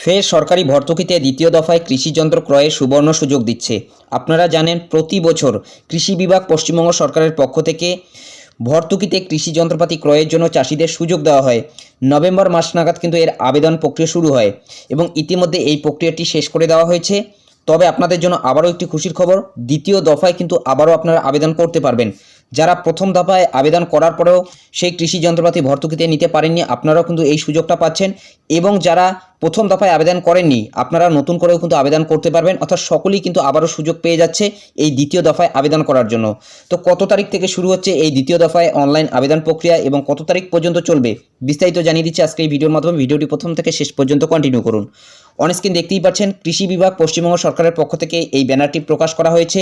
ফের সরকারি ভর্তুকিতে দ্বিতীয় দফায় কৃষি যন্ত্র ক্রয়ের সুবর্ণ সুযোগ দিচ্ছে। আপনারা জানেন, প্রতি বছর কৃষি বিভাগ পশ্চিমবঙ্গ সরকারের পক্ষ থেকে ভর্তুকিতে কৃষি যন্ত্রপাতি ক্রয়ের জন্য চাষিদের সুযোগ দেওয়া হয়। নভেম্বর মাস নাগাদ কিন্তু এর আবেদন প্রক্রিয়া শুরু হয় এবং ইতিমধ্যে এই প্রক্রিয়াটি শেষ করে দেওয়া হয়েছে। তবে আপনাদের জন্য আবারও একটি খুশির খবর, দ্বিতীয় দফায় কিন্তু আবারও আপনারা আবেদন করতে পারবেন। যারা প্রথম দফায় আবেদন করার পরেও সেই কৃষি যন্ত্রপাতি ভর্তুকিতে নিতে পারেননি, আপনারাও কিন্তু এই সুযোগটা পাচ্ছেন। এবং যারা প্রথম দফায় আবেদন করেননি, আপনারা নতুন করেও কিন্তু আবেদন করতে পারবেন। অর্থাৎ সকলেই কিন্তু আবারও সুযোগ পেয়ে যাচ্ছে এই দ্বিতীয় দফায় আবেদন করার জন্য। তো কত তারিখ থেকে শুরু হচ্ছে এই দ্বিতীয় দফায় অনলাইন আবেদন প্রক্রিয়া এবং কত তারিখ পর্যন্ত চলবে? বিস্তারিত জানিয়ে দিচ্ছি আজকে এই ভিডিওর মাধ্যমে। ভিডিওটি প্রথম থেকে শেষ পর্যন্ত কন্টিনিউ করুন। অনস্ক্রিন দেখতেই পাচ্ছেন, কৃষি বিভাগ, পশ্চিমবঙ্গ সরকারের পক্ষ থেকে এই ব্যানারটি প্রকাশ করা হয়েছে।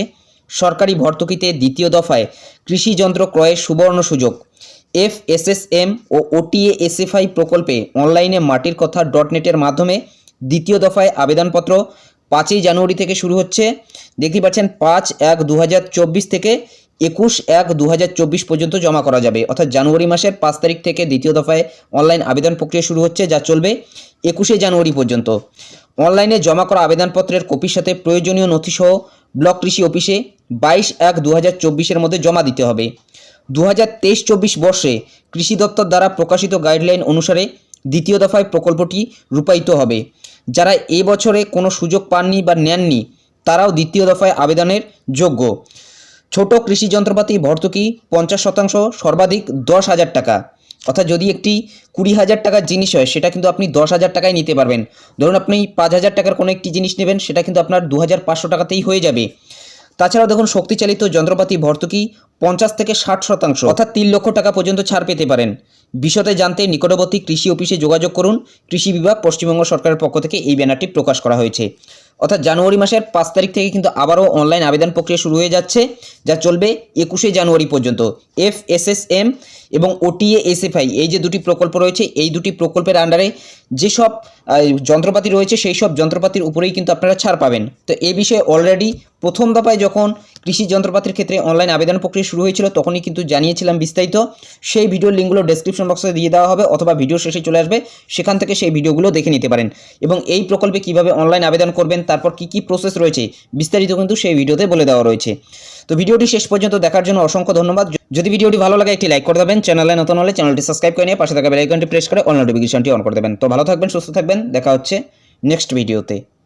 সরকারি ভর্তুকিতে দ্বিতীয় দফায় কৃষি যন্ত্র ক্রয়ের সুবর্ণ সুযোগ। এফ এসএসএম ও ওটিএ এসএফআই প্রকল্পে অনলাইনে মাটির কথা ডট নেটের মাধ্যমে দ্বিতীয় দফায় আবেদনপত্র পাঁচই জানুয়ারি থেকে শুরু হচ্ছে। দেখতে পাচ্ছেন, পাঁচ এক দু থেকে একুশ এক দু পর্যন্ত জমা করা যাবে। অর্থাৎ জানুয়ারি মাসের পাঁচ তারিখ থেকে দ্বিতীয় দফায় অনলাইন আবেদন প্রক্রিয়া শুরু হচ্ছে, যা চলবে একুশে জানুয়ারি পর্যন্ত। অনলাইনে জমা করা আবেদনপত্রের কপির সাথে প্রয়োজনীয় নথিসহ ব্লক কৃষি অফিসে বাইশ এক দু হাজার চব্বিশের মধ্যে জমা দিতে হবে। দু হাজার তেইশ চব্বিশ বর্ষে কৃষি দপ্তর দ্বারা প্রকাশিত গাইডলাইন অনুসারে দ্বিতীয় দফায় প্রকল্পটি রূপায়িত হবে। যারা এ বছরে কোনো সুযোগ পাননি বা নেননি, তারাও দ্বিতীয় দফায় আবেদনের যোগ্য। ছোট কৃষি যন্ত্রপাতি ভর্তুকি পঞ্চাশ শতাংশ, সর্বাধিক দশ হাজার টাকা। অর্থাৎ যদি একটি কুড়ি হাজার টাকার জিনিস হয়, সেটা কিন্তু আপনি দশ হাজার টাকায় নিতে পারবেন। ধরুন আপনি পাঁচ হাজার টাকার কোনো একটি জিনিস নেবেন, সেটা কিন্তু আপনার দু হাজার পাঁচশো টাকাতেই হয়ে যাবে। তাছাড়াও দেখুন, শক্তিচালিত যন্ত্রপাতি, ভর্তুকি পঞ্চাশ থেকে ষাট শতাংশ, অর্থাৎ তিন লক্ষ টাকা পর্যন্ত ছাড় পেতে পারেন। বিশদে জানতে নিকটবর্তী কৃষি অফিসে যোগাযোগ করুন। কৃষি বিভাগ, পশ্চিমবঙ্গ সরকারের পক্ষ থেকে এই ব্যানারটি প্রকাশ করা হয়েছে। অর্থাৎ জানুয়ারি মাসের পাঁচ তারিখ থেকে কিন্তু আবারও অনলাইন আবেদন প্রক্রিয়া শুরু হয়ে যাচ্ছে, যা চলবে একুশে জানুয়ারি পর্যন্ত। এফ এস এস এম এবং ওটিএ, এসএফআই এই যে দুটি প্রকল্প রয়েছে, এই দুটি প্রকল্পের আন্ডারে যেসব যন্ত্রপাতি রয়েছে, সেই সব যন্ত্রপাতির উপরেই কিন্তু আপনারা ছাড় পাবেন। তো এই বিষয়ে অলরেডি প্রথম দফায় যখন কৃষি যন্ত্রপাতির ক্ষেত্রে অনলাইন আবেদন প্রক্রিয়া শুরু হয়েছিল, তখনই কিন্তু জানিয়েছিলাম বিস্তারিত। সেই ভিডিওর লিঙ্কগুলো ডেসক্রিপশন বক্সে দিয়ে দেওয়া হবে অথবা ভিডিও শেষে চলে আসবে, সেখান থেকে সেই ভিডিওগুলো দেখে নিতে পারেন। এবং এই প্রকল্পে কীভাবে অনলাইন আবেদন করবেন, তারপর কি কি প্রসেস রয়েছে, বিস্তারিত কিন্তু সেই ভিডিওতে বলে দেওয়া রয়েছে। তো ভিডিওটি শেষ পর্যন্ত দেখার জন্য অসংখ্য ধন্যবাদ। যদি ভিডিওটি ভালো লাগে, একটি লাইক করে দেবেন। চ্যানেলে নতুন হলে চ্যানেলটি সাবস্ক্রাইব করে নিয়ে পাশে থাকা বেল আইকনটি প্রেস করে অল নোটিফিকেশনটি অন করে দেবেন। তো ভালো থাকবেন, সুস্থ থাকবেন। দেখা হচ্ছে নেক্সট ভিডিওতে